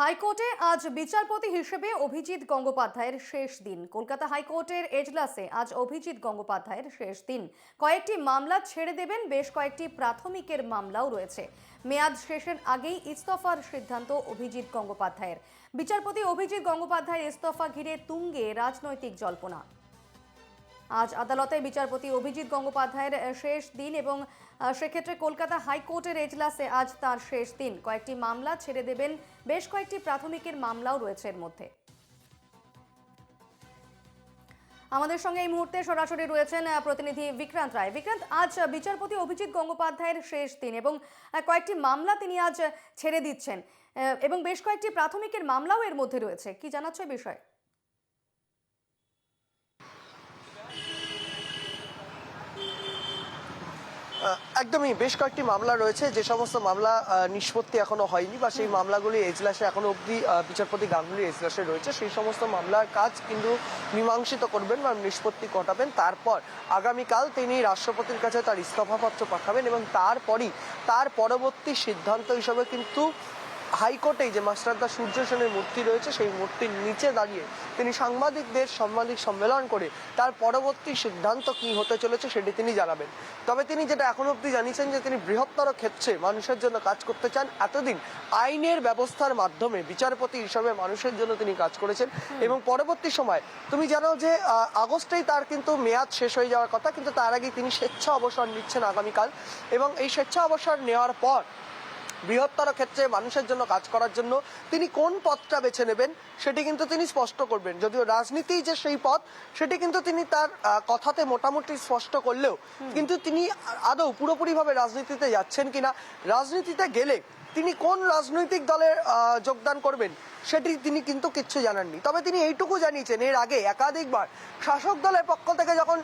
হাইকোর্টে আজ বিচারপতি হিসেবে অভিজিৎ গঙ্গোপাধ্যায়ের শেষ দিন। কলকাতা হাইকোর্টের এজলাসে আজ অভিজিৎ গঙ্গোপাধ্যায়ের শেষ দিন। কয়েকটি মামলা ছেড়ে দেবেন, বেশ কয়েকটি প্রাথমিকের মামলাও রয়েছে। মেয়াদ শেষের আগেই ইস্তফার সিদ্ধান্ত অভিজিৎ গঙ্গোপাধ্যায়ের। বিচারপতি অভিজিৎ গঙ্গোপাধ্যায়ের ইস্তফা ঘিরে তুঙ্গে রাজনৈতিক জল্পনা। আজ আদালতে বিচারপতি অভিজিৎ গঙ্গোপাধ্যায়ের শেষ দিন এবং সেক্ষেত্রে কলকাতা হাইকোর্টের এজলাসে আজ তার শেষ দিন। কয়েকটি মামলা ছেড়ে দেবেন, বেশ কয়েকটি প্রাথমিকের মামলাও রয়েছে এর মধ্যে। আমাদের সঙ্গে এই মুহূর্তে সরাসরি রয়েছেন প্রতিনিধি বিক্রান্ত রায়। বিক্রান্ত, আজ বিচারপতি অভিজিৎ গঙ্গোপাধ্যায়ের শেষ দিন এবং কয়েকটি মামলা তিনি আজ ছেড়ে দিচ্ছেন এবং বেশ কয়েকটি প্রাথমিকের মামলাও এর মধ্যে রয়েছে। কি জানাচ্ছ বিষয়ে? একদমই বেশ কয়েকটি মামলা রয়েছে। যে সমস্ত মামলা নিষ্পত্তি এখনও হয়নি বা সেই মামলাগুলি এজলাসে এখনও অবধি বিচারপতি গাঙ্গুলি এজলাসে রয়েছে। সেই সমস্ত মামলার কাজ কিন্তু মীমাংসিত করবেন বা নিষ্পত্তি ঘটাবেন। তারপর আগামীকাল তিনি রাষ্ট্রপতির কাছে তার ইস্তফাপত্র পাঠাবেন এবং তারপরই তার পরবর্তী সিদ্ধান্ত হিসেবে কিন্তু হাইকোর্টে যে মাস্টারদা সূর্য সেনের মূর্তি রয়েছে সেই মূর্তির নিচে দাঁড়িয়ে তিনি সাংবাদিকদের সাংবাদিক সম্মেলন করে তার পরবর্তী সিদ্ধান্ত কি হতে চলেছে সেটি তিনি জানাবেন। তবে তিনি যেটা এখন অবধি জানিয়েছেন যে তিনি বৃহত্তর ক্ষেত্রে মানুষের জন্য কাজ করতে চান এতদিন আইনের ব্যবস্থার মাধ্যমে বিচারপতি হিসাবে মানুষের জন্য তিনি কাজ করেছেন। এবং পরবর্তী সময় তুমি জানো যে আগস্টেই তার কিন্তু মেয়াদ শেষ হয়ে যাওয়ার কথা কিন্তু তার আগেই তিনি স্বেচ্ছা অবসর নিচ্ছেন আগামীকাল। এবং এই স্বেচ্ছা অবসর নেওয়ার পর বৃহত্তর ক্ষেত্রে মানুষের জন্য কাজ করার জন্য তিনি কোন পথটা বেছে নেবেন সেটি কিন্তু তিনি স্পষ্ট করবেন। যদিও রাজনীতি যে সেই পথ সেটি কিন্তু তিনি তার কথাতে মোটামুটি স্পষ্ট করলেও কিন্তু তিনি আদৌ পুরোপুরিভাবে রাজনীতিতে যাচ্ছেন কিনা রাজনীতিতে গেলে তিনি কোন রাজনৈতিক দলের আহ, যোগদান করবেন সেটি তিনি কিন্তু কিচ্ছু জানাননি। তবে তিনি এইটুকু জানিয়েছেন এর আগে একাধিকবার শাসক দলের পক্ষ থেকে যখন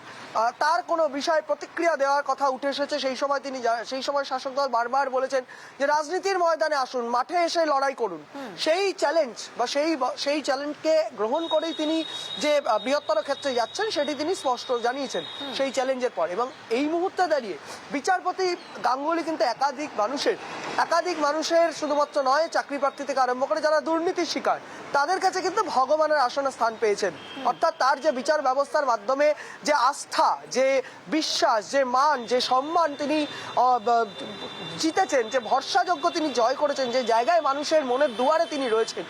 তার কোনো বিষয়ে প্রতিক্রিয়া দেওয়ার কথা উঠে এসেছে সেই সময় তিনি সেই সময় শাসক দল বারবার বলেছেন যে রাজনীতির ময়দানে আসুন মাঠে এসে লড়াই করুন। সেই চ্যালেঞ্জ বা সেই সেই চ্যালেঞ্জকে গ্রহণ করেই তিনি যে বৃহত্তর ক্ষেত্রে যাচ্ছেন সেটি তিনি স্পষ্ট জানিয়েছেন সেই চ্যালেঞ্জের পর। এবং এই মুহূর্তে দাঁড়িয়ে বিচারপতি গাঙ্গুলি কিন্তু একাধিক মানুষের একাধিক মানুষের শুধুমাত্র নয়, চাকরি প্রার্থী থেকে আরম্ভ করে যারা দুর্নীতির শিকার, তাদের কাছে কিন্তু ভগবানের আসনে স্থান পেয়েছেন। অর্থাৎ তার যে বিচার ব্যবস্থার মাধ্যমে যে আস্থা, যে বিশ্বাস, যে মান, যে সম্মান তিনি জিতেছেন, যে ভরসাযোগ্য তিনি জয় করেছেন, যে জায়গায় মানুষের মনের দুয়ারে তিনি রয়েছেন,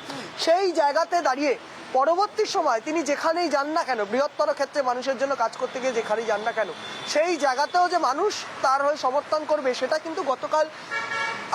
সেই জায়গাতে দাঁড়িয়ে পরবর্তী সময় তিনি যেখানেই যান না কেন, বৃহত্তর ক্ষেত্রে মানুষের জন্য কাজ করতে গিয়ে যেখানেই যান না কেন, সেই জায়গাতেও যে মানুষ তার হয়ে সমর্থন করবে, সেটা কিন্তু গতকাল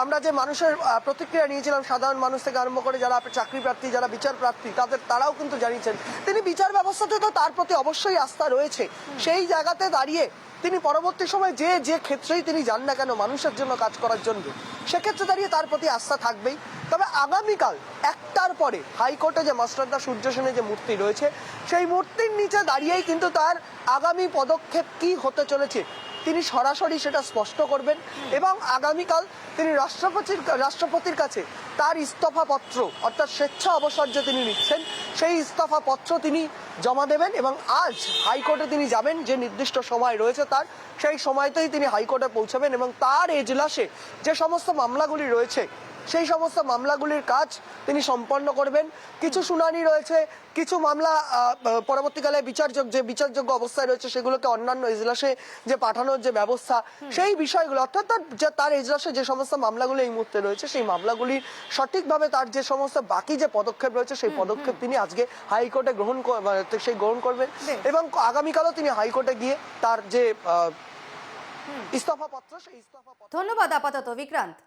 আমরা যে মানুষের প্রতিক্রিয়া নিয়েছিলাম, সাধারণ মানুষ থেকে আরম্ভ করে যারা চাকরি প্রার্থী, যারা বিচার প্রার্থী, তাদের, তারাও কিন্তু জানিয়েছেন। তিনি বিচার ব্যবস্থাতে তো তার প্রতি অবশ্যই আস্থা রয়েছে। সেই জায়গাতে দাঁড়িয়ে তিনি পরবর্তী সময় যে যে ক্ষেত্রেই তিনি যান না কেন মানুষের জন্য কাজ করার জন্য, সেক্ষেত্রে দাঁড়িয়ে তার প্রতি আস্থা থাকবেই। তবে আগামীকাল একটার পরে হাইকোর্টে যে মাস্টারদা সূর্য সেনের যে মূর্তি রয়েছে, সেই মূর্তির নিচে দাঁড়িয়েই কিন্তু তার আগামী পদক্ষেপ কি হতে চলেছে তিনি সরাসরি সেটা স্পষ্ট করবেন এবং আগামীকাল তিনি রাষ্ট্রপতির রাষ্ট্রপতির কাছে তার ইস্তফাপত্র, অর্থাৎ স্বেচ্ছা অবসর যে তিনি নিচ্ছেন, সেই ইস্তফাপত্র তিনি জমা দেবেন এবং আজ হাইকোর্টে তিনি যাবেন, যে নির্দিষ্ট সময় রয়েছে তার, সেই সময়তেই তিনি হাইকোর্টে পৌঁছাবেন এবং তার এজলাসে যে সমস্ত মামলাগুলি রয়েছে সেই সমস্ত মামলাগুলির কাজ তিনি সম্পন্ন করবেন। কিছু শুনানি রয়েছে কিছু মামলা পরবর্তীকালে বিচারযোগ্য যে বিচারযোগ্য অবস্থায় রয়েছে সেগুলোকে অন্যান্য এজলাসে যে পাঠানোর যে ব্যবস্থা সেই বিষয়গুলো অর্থাৎ তার যে তার এজলাসে যে সমস্ত মামলাগুলো এই মুহূর্তে রয়েছে সেই মামলাগুলির সঠিকভাবে তার যে সমস্ত বাকি যে পদক্ষেপ রয়েছে সেই পদক্ষেপ তিনি আজকে হাইকোর্টে গ্রহণ মানে সেই গ্রহণ করবেন এবং আগামীকালও তিনি হাইকোর্টে গিয়ে তার যে আহ, ইস্তফা পত্র সেই ইস্তফা পত্র ধন্যবাদ আপাতত বিক্রান্ত।